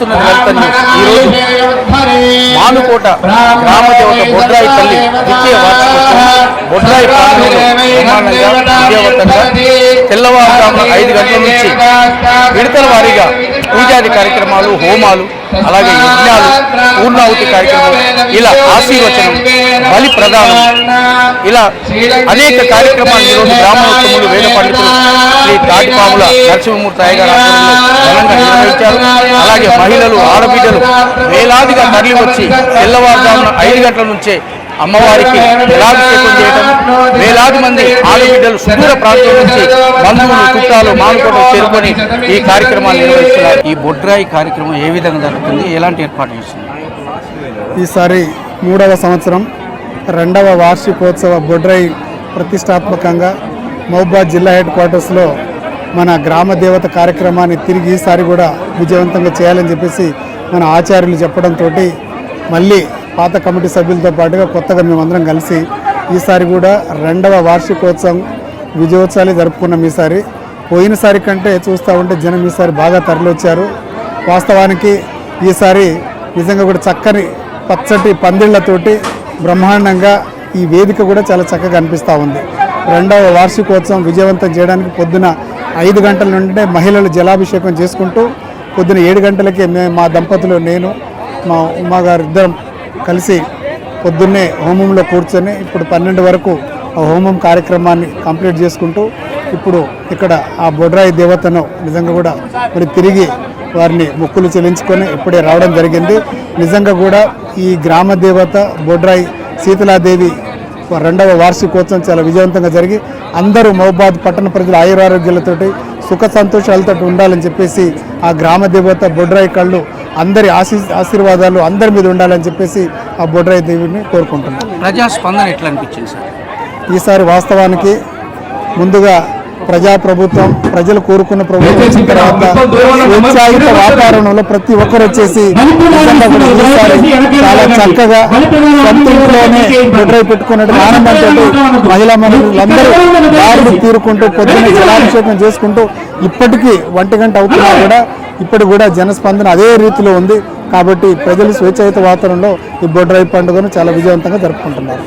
చూస్తున్నది న్యూస్ ఈరోజు మానుకోట గ్రామ దేవత బొడ్రాయి తల్లి వార్షికోత్సవం. బొడ్రాయి విజయవంతంగా తెల్లవారుజామున ఐదు గంటల నుంచి విడతల వారీగా పూజాది కార్యక్రమాలు హోమాలు అలాగే యజ్ఞాలు పూర్ణాహుతి కార్యక్రమాలు ఇలా ఆశీర్వచనం బలి ప్రదానం ఇలా అనేక కార్యక్రమాలు ఈరోజు బ్రాహ్మణోత్తములు వేద పండితులు శ్రీ తాటిపాముల నరసింహమూర్తి అయ్యగారు ఘనంగా నిర్వహించారు అలాగే మహిళలు ఆడబిడ్డలు వేలాదిగా తరలి వచ్చి తెల్లవారుజామున ఐదు గంటల నుంచే అమ్మవారికి జలాభిషేకం చేయడం వేలాది మంది ఆడబిడ్డలు సుదూర ప్రాంతం నుంచి బంధువులు చుట్టాలు మానుకోవడం చేరుకొని ఈ కార్యక్రమాలు నిర్వహిస్తున్నారు. ఈ బొడ్రాయి కార్యక్రమం ఏ విధంగా జరుగుతుంది? ఎలాంటి ఏర్పాటు చేస్తుంది ఈసారి మూడవ సంవత్సరం రెండవ వార్షికోత్సవ బొడ్రై ప్రతిష్టాత్మకంగా మహబాద్ జిల్లా హెడ్ క్వార్టర్స్లో మన గ్రామ దేవత కార్యక్రమాన్ని తిరిగి ఈసారి కూడా విజయవంతంగా చేయాలని చెప్పేసి మన ఆచార్యులు చెప్పడంతో మళ్ళీ పాత కమిటీ సభ్యులతో పాటుగా కొత్తగా మేమందరం కలిసి ఈసారి కూడా రెండవ వార్షికోత్సవం విజయోత్సవాలు జరుపుకున్నాం ఈసారి. పోయినసారి కంటే చూస్తూ ఉంటే జనం ఈసారి బాగా తరలివచ్చారు. వాస్తవానికి ఈసారి నిజంగా కూడా చక్కని పచ్చటి పందిళ్ళతోటి బ్రహ్మాండంగా ఈ వేదిక కూడా చాలా చక్కగా అనిపిస్తూ ఉంది. రెండవ వార్షికోత్సవం విజయవంతం చేయడానికి పొద్దున ఐదు గంటల నుండి మహిళలు జలాభిషేకం చేసుకుంటూ పొద్దున ఏడు గంటలకే మేము మా దంపతులు నేను మా ఉమ్మగారు ఇద్దరం కలిసి పొద్దున్నే హోమంలో కూర్చొని ఇప్పుడు పన్నెండు వరకు ఆ హోమం కార్యక్రమాన్ని కంప్లీట్ చేసుకుంటూ ఇప్పుడు ఇక్కడ ఆ బొడ్రాయి దేవతను నిజంగా కూడా మరి తిరిగి వారిని మొక్కులు చెల్లించుకొని ఇప్పుడే రావడం జరిగింది. నిజంగా కూడా ఈ గ్రామ దేవత బొడ్రాయి శీతలాదేవి రెండవ వార్షికోత్సవం చాలా విజయవంతంగా జరిగి అందరూ మహబాద్ పట్టణ ప్రజలు ఆయురారోగ్యాలతోటి సుఖ సంతోషాలతో ఉండాలని చెప్పేసి ఆ గ్రామ దేవత బొడ్రాయి కళ్ళు అందరి ఆశీ ఆశీర్వాదాలు అందరి మీద ఉండాలని చెప్పేసి ఆ బొడ్రాయి దేవిని కోరుకుంటున్నాను ప్రజాస్పందన ఎట్లా అనిపించింది సార్? ఈసారి వాస్తవానికి ముందుగా ప్రజాప్రభుత్వం ప్రజలు కోరుకున్న ప్రభుత్వం తర్వాత ఉత్సాహిత వాతావరణంలో ప్రతి ఒక్కరు వచ్చేసి చాలా చక్కగా సొంత ఇంట్లోనే బొడ్రై పెట్టుకున్నట్టు ఆనందంతో మహిళా మనుషులందరూ దారులు తీరుకుంటూ పొద్దున్న జలాభిషేకం చేసుకుంటూ ఇప్పటికీ ఒంటి గంట అవుతున్నా కూడా ఇప్పుడు కూడా జనస్పందన అదే రీతిలో ఉంది. కాబట్టి ప్రజలు స్వేచ్ఛాయుత వాతావరణంలో ఈ బొడ్రాయి పండుగను చాలా విజయవంతంగా జరుపుకుంటున్నారు.